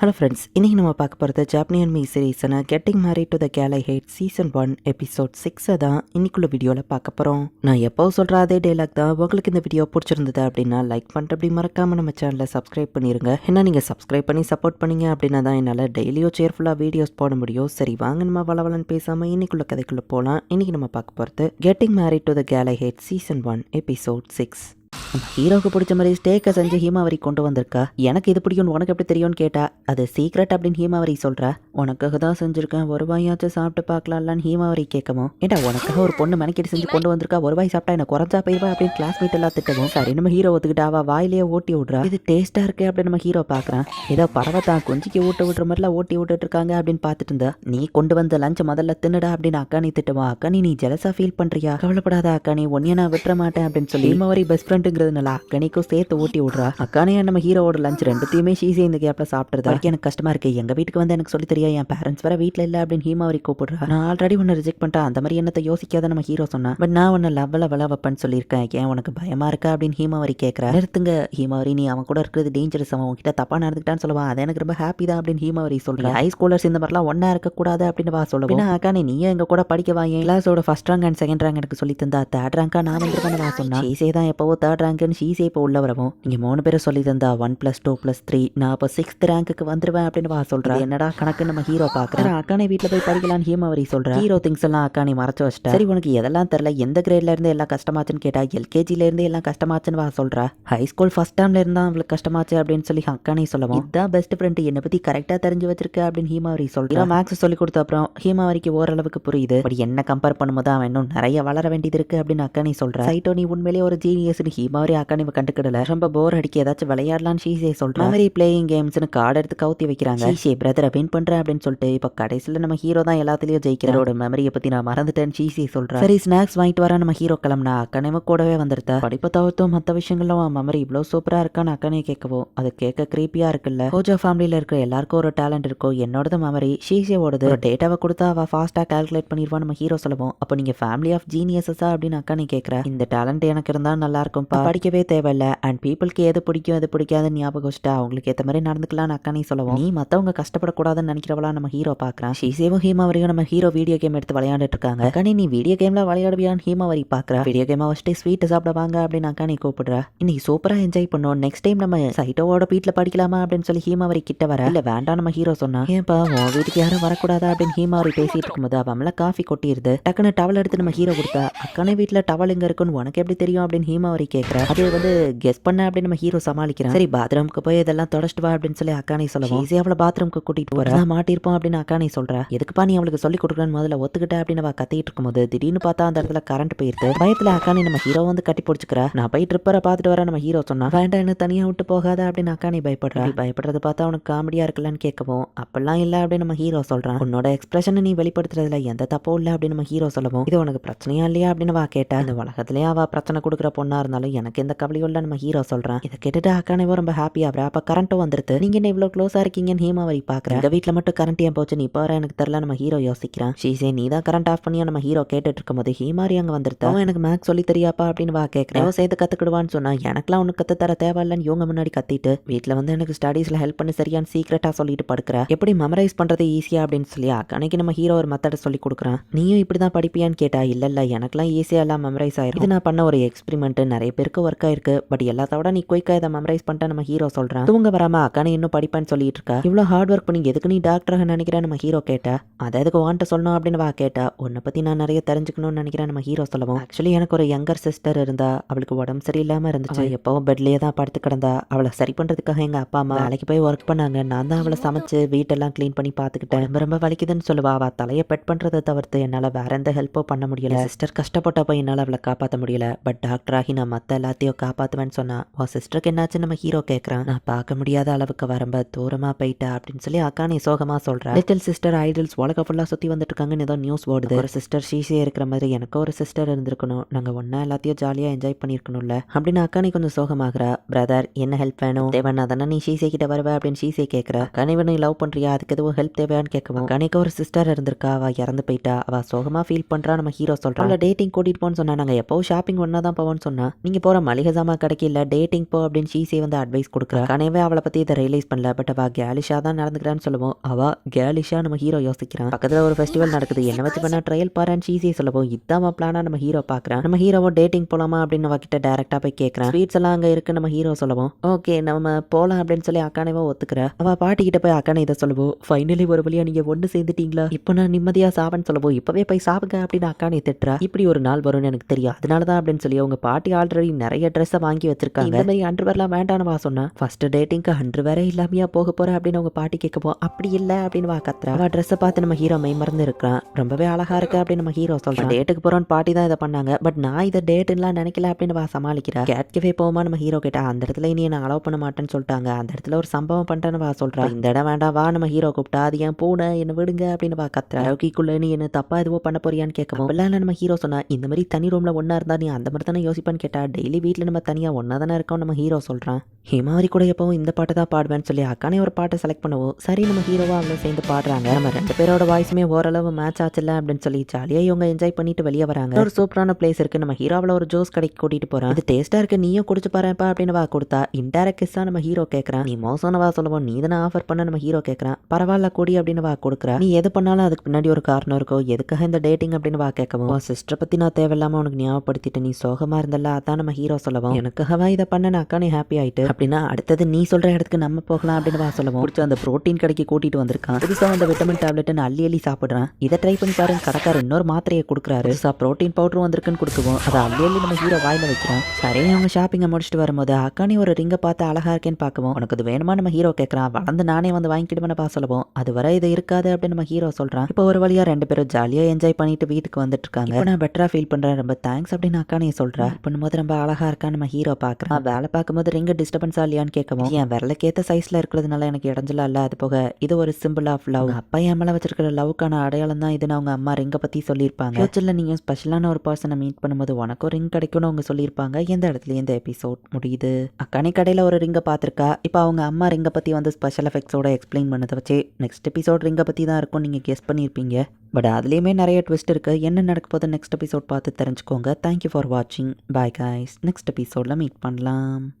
Hello friends இன்றைக்கி நம்ம பார்க்க போகிறது ஜாப்னியன் மீ சீரீஸான getting married to the girl I hate season one episode சிக்ஸை தான் இன்னைக்குள்ள வீடியோவில் பார்க்க போகிறோம் நான் எப்போ சொல்கிற அதே டைலாக் தான். உங்களுக்கு இந்த வீடியோ பிடிச்சிருந்தது அப்படின்னா லைக் பண்ணிட்டு அப்படி மறக்காமல் நம்ம சேனலை சப்ஸ்கிரைப் பண்ணிடுங்க ஏன்னா நீங்கள் சப்ஸ்கிரைப் பண்ணி சப்போர்ட் பண்ணீங்க அப்படின்னா தான் என்னால் டெய்லியோ சேர்ஃபுல்லாக வீடியோஸ் போட முடியும். சரி வாங்க நம்ம வளவலன்னு பேசாமல் இன்னைக்குள்ள கதைக்குள்ளே போகலாம் இன்றைக்கி நம்ம பார்க்க போகிறது getting married to the girl I hate season one episode six நம்ம ஹீரோக்கு பிடிச்ச மாதிரி ஸ்டேக்கை செஞ்சு ஹீமாவரி கொண்டு வந்திருக்கா? எனக்கு இது பிடிக்கும்னு உனக்கு எப்படி தெரியும்னு கேட்டா அது சீக்ரெட் அப்படின்னு ஹீமாவரி சொல்றா. உனக்காக தான் செஞ்சிருக்கேன் ஒரு வாயாச்சும் சாப்பிட்டு பார்க்கலாம்லான்னு ஹீமாவரி கேட்கவும் ஏடா உனக்காக ஒரு பொண்ணு மெனக்கெட்டு செஞ்சு கொண்டு வந்திருக்கா? ஒரு வாய் சாப்பிட்டா என்ன குறைஞ்சா போயிருவா அப்படின்னு கிளாஸ்மேட் எல்லாம் திட்டவும் சரி நம்ம ஹீரோ ஒத்துக்கிட்டா அவ வாயிலேயே ஓட்டி விட்றா. இது டேஸ்டா இருக்கு அப்படின்னு நம்ம ஹீரோ பார்க்குறான். ஏதோ பறவை தான் கொஞ்சிக்கு ஊட்ட விட்ற மாதிரிலாம் ஓட்டி விட்டுட்டு இருக்காங்க அப்படின்னு பார்த்துட்டு இருந்தா நீ கொண்டு வந்த லஞ்ச் முதல்ல தின்னுடா அப்படின்னு அக்கா நீ திட்டுவா. அக்கா நீ நீ ஜெலசா ஃபீல் பண்றியா? கவலைப்படாத அக்கா நீ ஒன்னிய நான் விட்டுற மாட்டேன் அப்படின்னு சொல்லி ஹீமாவரி பெஸ்ட் அப்படிங்கிறதுனால அக்கனிக்கும் சேர்த்து ஊட்டி விட்றா. அக்கானே நம்ம ஹீரோவோட லஞ்ச் ரெண்டுத்தையுமே ஷீசே இந்த கேப்ல சாப்பிட்றதா? எனக்கு கஷ்டமா இருக்கு. எங்க வீட்டுக்கு வந்து எனக்கு சொல்லி தெரியா என் பேரண்ட்ஸ் வேற வீட்டில் இல்ல அப்படின்னு ஹீமாவரி கூப்பிடுறா. நான் ஆல்ரெடி ஒன்னு ரிஜெக்ட் பண்ணிட்டா. அந்த மாதிரி என்னத்தை யோசிக்காத நம்ம ஹீரோ சொன்னா. பட் நான் உன்னை லவ்ல விள வைப்பேன்னு சொல்லியிருக்கேன். ஏன் உனக்கு பயமா இருக்கா அப்படின்னு ஹீமாவரி கேட்கறா நிறுத்துங்க. ஹீமாவரி நீ அவன் கூட இருக்கிறது டேஞ்சரஸ் அவன் கிட்ட தப்பா நடந்துக்கிட்டான்னு சொல்லுவான் அது எனக்கு ரொம்ப ஹாப்பி தான் அப்படின்னு ஹீமாவரி சொல்றேன் ஹை ஸ்கூலர்ஸ் இந்த மாதிரிலாம் ஒன்னா இருக்க கூடாது அப்படின்னு வா சொல்லுவோம். அக்கானே நீயும் எங்க கூட படிக்க வாங்க கிளாஸோட first rank and second rank எனக்கு சொல்லி தந்தா. தேர்ட் ரேங்கா நான் வந்துருக்கேன் வா சொன்னா. ஷீசே தான் எப்பவோ தேர்ட் ரேங்க்னு ஷீசே இப்போ உள்ள வரவும் நீங்க மூணு பேரும் சொல்லி தந்தா one plus two plus three நான் இப்போ சிக்ஸ்த் ரேங்க்குக்கு வந்துருவேன் அப்படின்னு வா சொல்றா. என்னடா கணக்கு நம்ம ஹீரோ பாக்குறேன் அக்கானே வீட்ல போய் படிக்கலாம்னு ஹீமாவரி சொல்றேன் ஹீரோ திங்ஸ் எல்லாம் அக்கானே மறைச்சு வச்சிட்டா. சரி உனக்கு எதெல்லாம் தெரியல? எந்த கிரேட்ல இருந்து எல்லாம் கஷ்டமாச்சுன்னு கேட்டா எல்கேஜில இருந்து எல்லாம் கஷ்டமாச்சுன்னு வா சொல்றா. ஹை ஸ்கூல் ஃபர்ஸ்ட் டேர்ம்ல இருந்தா அவளுக்கு கஷ்டமாச்சு அப்படின்னு சொல்லி அக்கானே சொல்லவும் இதுதான் பெஸ்ட் ஃப்ரெண்ட் என்னை பத்தி கரெக்டா தெரிஞ்சு வச்சிருக்க அப்படின்னு ஹீமாவரி சொல்றா. மேக்ஸ் சொல்லி கொடுத்த அப்புறம் ஹீமாவரிக்கு ஓரளவுக்கு புரியுது. பட் என்ன கம்பேர் பண்ணும்போது அவன் இன்னும் நிறைய வளர வேண்டியது இருக்கு அப்படின்னு அக்கானே சொல்றா. சைட்டோ நீ உண்மையிலேயே ஒரு ஜீனியஸ்னு ஹீமாவரி அக்கானே கண்டுக்கிடல. ரொம்ப போர் அடிக்க ஏதாச்சும் விளையாடலாம்னு ஷீசே சொல்றா. மெமரி பிளேயிங் கேம்ஸ்னு கார்டு எடுத்து கவுத்தி வைக்கிறாங்க. ஷீசே பிரதரை வின் பண்றேன் அப்படின்னு சொல்லிட்டு இப்போ கடைசியில் நம்ம ஹீரோ தான் எல்லாத்துலயும் ஜெயிக்கிறோட மெமரியை பத்தி நான் மறந்துட்டேன் ஷீசே சொல்றா. சரி ஸ்நாக்ஸ் வாங்கிட்டு வர நம்ம ஹீரோ கிளம்புனா அக்கனையும் கூடவே வந்துருத்தா. படிப்பை தவிர்த்தும் மற்ற விஷயங்களும் மெமரி இவ்வளோ சூப்பரா இருக்கான்னு அக்கனே கேட்கவும் அது கேட்க கிரீப்பியா இருக்குல்ல. கோஜோ ஃபேமிலியில இருக்கிற எல்லாருக்கும் ஒரு டேலண்ட் இருக்கும் என்னோடது மெமரி ஷீசேவோடது டேட்டாவை கொடுத்தா அவ ஃபாஸ்டா கால்குலேட் பண்ணிடுவா நம்ம ஹீரோ சொல்லுவோம். அப்போ நீங்க ஃபேமிலி ஆஃப் ஜீனியஸஸா அப்படின்னு அக்கனே கேட்குறா. இந்த டேலண்ட் எனக்கு இருந்தா நல்லா இருக்கும்பா. படிக்கவே தேவையில்ல. அண்ட் பீப்புளுக்கு எது பிடிக்கும் எது பிடிக்காதுன்னு ஞாபகம் வச்சுட்டா அவங்களுக்கு ஏற்ற மாதிரி நடந்துக்கலாம்னு அக்கானே சொல்லுவோம். நீ மற்றவங்க கஷ்டப்படக்கூடாதுன்னு நினைக்கிறவளா நம்ம ஹீரோ பார்க்குறான் ஷீசேவும் ஹீமாவரியும் நம்ம ஹீரோ வீடியோ கேம் எடுத்து விளையாண்டுட்டு இருக்காங்க. அக்கானி நீ வீடியோ கேம்ல விளையாடுவியான்னு ஹீமாவரி பார்க்குறா வீடியோ கேமை வச்சுட்டு ஸ்வீட் சாப்பிட வாங்க அப்படின்னு அக்கானி கூப்பிடுறா. இன்னைக்கு சூப்பரா என்ஜாய் பண்ணோம். நெக்ஸ்ட் டைம் நம்ம சைட்டோவோட வீட்டில் படிக்கலாமா அப்படின்னு சொல்லி ஹீமாவரி கிட்ட வர. இல்ல வேண்டாம் நம்ம ஹீரோ சொன்னா. ஏன்பா உன் வீட்டுக்கு யாரும் வரக்கூடாதா அப்படின்னு ஹீமாவரி பேசிட்டு இருக்கும்போது அவங்கள காஃபி கொட்டிடுது டக்குன்னு டவல் எடுத்து நம்ம ஹீரோ கொடுத்தா அக்கானே வீட்டில் டவல் எங்க இருக்குன்னு உனக்கு எப்படி தெரியும்? அப்படின்னு ஹீமாவரி கேட்குறா அது வந்து கெஸ் பண்ண அப்படின்னு நம்ம ஹீரோ சமாளிக்கிறான். சரி பாத்ரூமுக்கு போய் இதெல்லாம் தொடச்சிட்டு வா அப்படின்னு சொல்லி அக்கானி சொல்லவும் ஈஸியாக அவளை பாத்ரூமுக்கு கூட்டிட்டு போறா. நான் மாட்டிருப்போம் அப்படின்னு அக்கானி சொல்றா. எதுக்குப்பா நீ அவளுக்கு சொல்லி கொடுக்குறேன்னு முதல்ல ஒத்துக்கிட்ட அப்படின்னு அவ கத்திட்டு இருக்கும்போது திடீர்னு பார்த்தா அந்த இடத்துல கரண்ட் போயிருது. பயத்துல அக்கானி நம்ம ஹீரோ வந்து கட்டி பிடிச்சிக்கிறா. நான் போய் ட்ரிப்பரை பார்த்துட்டு வர நம்ம ஹீரோ சொன்னா. வேண்டாம் என்ன தனியா விட்டு போகாத அப்படின்னு அக்கானி பயப்படுறா. பயப்படுறது பார்த்தா அவனுக்கு காமெடியா இருக்குல்லன்னு கேட்கவும் அப்பெல்லாம் இல்ல அப்படின்னு நம்ம ஹீரோ சொல்றான் உன்னோட எக்ஸ்பிரஷனை நீ வெளிப்படுத்துறதுல எந்த தப்பும் இல்ல அப்படின்னு நம்ம ஹீரோ சொல்லவும் இது உனக்கு பிரச்சனையா இல்லையா? அப்படின்னு வா கேட்டா இந்த உலகத்திலேயே அவ பிரச்சனை கொடுக்குற பொண்ணா இருந்தாலும் எனக்கு எந்த கவலையும் இல்லை. நம்ம ஹீரோ சொல்றான். இதை கேட்டுட்டு அக்கானேவோ ரொம்ப ஹாப்பி ஆகுறா. அப்ப கரண்ட்டும் வந்துருது. நீங்க என்ன இவ்வளவு க்ளோஸா இருக்கீங்கன்னு ஹேமாவரி பாக்குறேன் எங்க வீட்ல மட்டும் கரண்ட் ஏன் போச்சு? நீ இப்போ எனக்கு தெரியல. நம்ம ஹீரோ யோசிக்கிறான். ஷீசே நீ தான் கரண்ட் ஆஃப் பண்ணியா? நம்ம ஹீரோ கேட்டுட்டு இருக்கும்போது ஹீமாரி அங்க வந்துருது அவன் எனக்கு மேக்ஸ் சொல்லி தெரியாப்பா அப்படின்னு வா கேட்கறேன் அவன் சேர்த்து கத்துக்கிடுவான்னு சொன்னா எனக்குலாம் ஒன்று கத்து தர தேவையில்லன்னு இவங்க முன்னாடி கத்திட்டு வீட்டில் வந்து எனக்கு ஸ்டடீஸ்ல ஹெல்ப் பண்ணி சரியான சீக்ரெட்டா சொல்லிட்டு படுக்கிற. எப்படி மெமரைஸ் பண்றது ஈஸியா அப்படின்னு சொல்லி அன்னைக்கு நம்ம ஹீரோ ஒரு மெத்தட சொல்லி கொடுக்குறான். நீயும் இப்படிதான் படிப்பியான்னு கேட்டா இல்ல இல்ல எனக்குலாம் ஈஸியா எல்லாம் மெமரைஸ் ஆயிரும். இது நான் பண்ண ஒரு எக்ஸ்பெரிமெண்ட் நிறைய பேர் பேருக்கு ஒர்க் ஆயிருக்கு பட் எல்லாத்த விட நீ குயிக்காக இதை மெமரைஸ் பண்ணிட்டா நம்ம ஹீரோ சொல்றான் தூங்க வராம அக்கானே இன்னும் படிப்பேன்னு சொல்லிட்டு இருக்கா? இவ்வளவு ஹார்ட் ஒர்க் பண்ணி எதுக்கு நீ டாக்டராக நினைக்கிறேன் நம்ம ஹீரோ கேட்டா. அதை எதுக்கு வாண்ட சொல்லணும் அப்படின்னு வா கேட்டா. உன்னை பத்தி நான் நிறைய தெரிஞ்சுக்கணும்னு நினைக்கிறேன் நம்ம ஹீரோ சொல்லவும். ஆக்சுவலி எனக்கு ஒரு யங்கர் சிஸ்டர் இருந்தா அவளுக்கு உடம்பு சரியில்லாம இருந்துச்சு. எப்பவும் பெட்லயே தான் படுத்து கிடந்தா. அவளை சரி பண்றதுக்காக எங்க அப்பா அம்மா வேலைக்கு போய் ஒர்க் பண்ணாங்க. நான் தான் அவளை சமைச்சு வீட்டெல்லாம் க்ளீன் பண்ணி பார்த்துக்கிட்டேன். ரொம்ப ரொம்ப வலிக்குதுன்னு சொல்லுவா. அவள் தலையை பெட் பண்றதை தவிர்த்து என்னால வேற எந்த ஹெல்ப்போ பண்ண முடியல. சிஸ்டர் கஷ்டப்பட்டப்போ என்னால அவளை காப்பாற்ற முடியல. பட் டாக்டராகி நான் மத்த எல்லாத்தையும் காப்பாற்றுவேன்னு சொன்னா உன் சிஸ்டருக்கு என்னாச்சு நம்ம ஹீரோ கேட்குறான் நான் பார்க்க முடியாத அளவுக்கு வரம்ப தூரமா போயிட்டா அப்படின்னு சொல்லி அக்கானி சோகமா சொல்றா. லிட்டில் சிஸ்டர் ஐடல்ஸ் உலக ஃபுல்லா சுத்தி வந்துட்டு இருக்காங்கன்னு ஏதோ நியூஸ் ஓடுது. ஒரு சிஸ்டர் ஷீஷே இருக்கிற மாதிரி எனக்கு ஒரு சிஸ்டர் இருந்திருக்கணும். நாங்க ஒன்றா எல்லாத்தையும் ஜாலியா என்ஜாய் பண்ணிருக்கணும்ல அப்படின்னு அக்கானி கொஞ்சம் சோகமாகிறா. பிரதர் என்ன ஹெல்ப் வேணும்? தேவன் தானே நீ ஷீசே கிட்ட வருவ? அப்படின்னு ஷீசே கேட்குறா கனிவ நீ லவ் பண்றியா? அதுக்கு எதுவும் ஹெல்ப் தேவையான்னு கேட்கவும். கனிக்கு ஒரு சிஸ்டர் இருந்திருக்கா? அவ இறந்து போயிட்டா. அவ சோகமா ஃபீல் பண்றா நம்ம ஹீரோ சொல்றா. அவளை டேட்டிங் கூட்டிட்டு போன்னு சொன்னா நாங்க எப்போ ஷாப்பிங் ஒன்னா தான் போவோம்னு சொன்னா நீங்க போற மளிகை சாமான் கடைக்கு இல்ல டேட்டிங் போ அப்படின்னு ஷீசே வந்து அட்வைஸ் கொடுக்குறா. கனவே அவளை பத்தி இதை ரியலைஸ் பண்ணல பட் அவ கேலிஷா தான் நடந்துக்கிறான்னு சொல்லுவோம். அவ கேலிஷா நம்ம ஹீரோ யோசிக்கிறான். பக்கத்துல ஒரு ஃபெஸ்டிவல் நடக்குது என்ன வச்சு பண்ண ட்ரையல் பாருன்னு ஷீசே சொல்லுவோம் இதான் பிளானா நம்ம ஹீரோ பாக்குறான் நம்ம ஹீரோவும் டேட்டிங் போலாமா? அப்படின்னு அவ கிட்ட டேரக்டா போய் கேட்கறான் ஸ்வீட்ஸ் எல்லாம் அங்க இருக்கு நம்ம ஹீரோ சொல்லுவோம். ஓகே நம்ம போலாம் அப்படின்னு சொல்லி அக்கானேவா ஒத்துக்கிற. அவ பாட்டி கிட்ட போய் அக்கானே இதை சொல்லுவோம் ஃபைனலி ஒரு வழியா நீங்க ஒன்று சேர்ந்துட்டீங்களா? இப்போ நான் நிம்மதியா சாவன்னு சொல்லுவோம் இப்பவே போய் சாப்பிடுங்க அப்படின்னு அக்கானே திட்டுறா. இப்படி ஒரு நாள் வரும்னு எனக்கு தெரியும். அதனால தான் அப்படின்னு சொல்லி அவங்க பாட்டி ஆல்ரெடி நிறைய ட்ரெஸ்ஸை வாங்கி வச்சிருக்காங்க. இந்த மாதிரி அண்டர்வேர்லாம் வேண்டாம்னு வா சொன்னா. ஃபர்ஸ்ட் டேட்டிங்க்கு அண்டர்வேரே இல்லாமையா போக போற அப்படின்னு அவங்க பாட்டி கேட்கப்போ அப்படி இல்லை அப்படின்னு வா கத்துறா. அவ ட்ரெஸ்ஸை பார்த்து நம்ம ஹீரோ மை மறந்து இருக்கிறான் ரொம்பவே அழகா இருக்கு அப்படின்னு நம்ம ஹீரோ சொல்றான் டேட்டுக்கு போறோம்னு பாட்டி தான் இதை பண்ணாங்க. பட் நான் இதை டேட்டுலாம் நினைக்கல அப்படின்னு வா சமாளிக்கிறா. கேட் கஃபே போமா நம்ம ஹீரோ கிட்ட? அந்த இடத்துல இனி நான் அலோவ் பண்ண மாட்டேன்னு சொல்லிட்டாங்க. அந்த இடத்துல ஒரு சம்பவம் பண்ணிட்டேன்னு வா சொல்றா. இந்த இடம் வேண்டாம் வா நம்ம ஹீரோ கூப்பிட்டா. அது ஏன் பூனை என்ன விடுங்க அப்படின்னு வா கத்துறா. யோகிக்குள்ள நீ என்ன தப்பா எதுவோ பண்ண போறியான்னு கேட்கவும் இல்ல நம்ம ஹீரோ சொன்னா இந்த மாதிரி தனி ரூம்ல ஒண்ணா இருந்தா நீ அந்த மாதிரி தானே யோசிப்பான்னு கேட்டா டெய்லி வீட்ல நம்ம தனியா ஒன்னா தானே இருக்கோம் நம்ம ஹீரோ சொல்றான். ஹிமாவரி கூட எப்போவும் இந்த பாட்டை தான் பாடுவேன்னு சொல்லி அக்கானே ஒரு பாட்டை செலக்ட் பண்ணுவோம். சரி நம்ம ஹீரோவா அவங்க சேர்ந்து பாடுறாங்க. நம்ம ரெண்டு பேரோட வாய்ஸுமே ஓரளவு மேட்ச் ஆச்சுல்ல அப்படின்னு சொல்லி ஜாலியாக இவங்க என்ஜாய் பண்ணிட்டு வெளியே வராங்க. ஒரு சூப்பரான பிளேஸ் இருக்கு. நம்ம ஹீரோவில் ஒரு ஜூஸ் கடைக்கு கூட்டிட்டு போறோம் இது டேஸ்டா இருக்கு. நீயும் குடிச்சு பாருப்பா அப்படின்னு வா கொடுத்தா இன்டெரக்ட் கிஸ்ஸாக நம்ம ஹீரோ கேட்குறான் நீ மோசம்னு வா சொல்லுவோம். நீ தானே ஆஃபர் பண்ண நம்ம ஹீரோ கேட்கறான் பரவாயில்ல கூடி அப்படின்னு வா கொடுக்குறா. நீ எது பண்ணாலும் அதுக்கு பின்னாடி ஒரு காரணம் இருக்கோ எதுக்காக இந்த டேட்டிங் அப்படின்னு வா கேட்கவும். சிஸ்டர் பத்தி நான் தேவையில்லாம உனக்கு ஞாபகப்படுத்திட்டு நீ சோகமா இருந்தால அதான் நம்ம ஹீரோ சொல்லவும் எனக்காகவா இதை பண்ண நான் அக்கா நீ ஹாப்பி ஆயிட்டு? அப்படின்னா அடுத்தது நீ சொல்ற இடத்துக்கு நம்ம போகலாம் அப்படின்னு வா சொல்லுவோம் பிடிச்ச அந்த புரோட்டீன் கடைக்கு கூட்டிட்டு வந்திருக்கான். புதுசா அந்த விட்டமின் டேப்லெட் அள்ளி அள்ளி சாப்பிடுறான். இதை ட்ரை பண்ணி பாருங்க கடைக்காரர் இன்னொரு மாத்திரையை கொடுக்குறாரு. புதுசா புரோட்டீன் பவுடரும் வந்திருக்குன்னு கொடுக்குவோம் அதை அள்ளி அள்ளி நம்ம ஹீரோ வாயில வைக்கிறான். சரி அவங்க ஷாப்பிங்கை முடிச்சுட்டு வரும்போது அக்கானி ஒரு ரிங்கை பார்த்து அழகா இருக்கேன்னு பார்க்கவும் உனக்கு இது வேணுமா? நம்ம ஹீரோ கேட்கறான் வளர்ந்து நானே வந்து வாங்கிக்கிடுவேன்னு பா சொல்லுவோம் அது வரை இது இருக்காது அப்படின்னு நம்ம ஹீரோ சொல்றான். இப்போ ஒரு வழியா ரெண்டு பேரும் ஜாலியா என்ஜாய் பண்ணிட்டு வீட்டுக்கு வந்துட்டு இருக்காங்க. நான் பெட்டரா ஃபீல் பண்றேன். ரொம்ப தேங்க்ஸ் அப்படின்னு அக்கானே சொல்றா. பண்ணும்போது ரொம்ப அழகா இருக்கா? நம்ம ஹீரோ பாக்குறான். வேலை பார்க்கும்போது ரிங்க டிஸ்டர்பன்ஸா இல்லையான்னு கேட்கவும் என் விரலுக்கேத்த சைஸ்ல இருக்கிறதுனால எனக்கு இடைஞ்சலா இல்ல அது போக இது ஒரு சிம்பிள் ஆஃப் லவ் அப்பா என் மேல வச்சிருக்கிற லவ்க்கான அடையாளம் தான் இதுன்னு அவங்க அம்மா ரிங்க பத்தி சொல்லியிருப்பாங்க. ஃபியூச்சர்ல நீங்க ஸ்பெஷலான ஒரு பர்சனை மீட் பண்ணும்போது உனக்கும் ரிங் கிடைக்கும்னு அவங்க சொல்லியிருப்பாங்க. எந்த இடத்துல இந்த எபிசோட் முடியுது? அக்கானி கடையில ஒரு ரிங்கை பார்த்திருக்கா? இப்போ அவங்க அம்மா ரிங்கை பத்தி வந்து ஸ்பெஷல் எஃபெக்ட்ஸோட எக்ஸ்பிளைன் பண்ணதை வச்சு நெக்ஸ்ட் எபிசோட் ரிங்கை பத்தி தான் இருக்கும் நீங்க கெஸ் பண்ணியிருப்பீங்க. பட் அதுலேயுமே நிறைய ட்விஸ்ட் இருக்குது என்ன நடக்க போகுது நெக்ஸ்ட் எபிசோட் பார்த்து தெரிஞ்சுக்கோங்க. தேங்க்யூ ஃபார் வாட்சிங் பாய் காய்ஸ் நெக்ஸ்ட் எபிசோடில் மீட் பண்ணலாம்.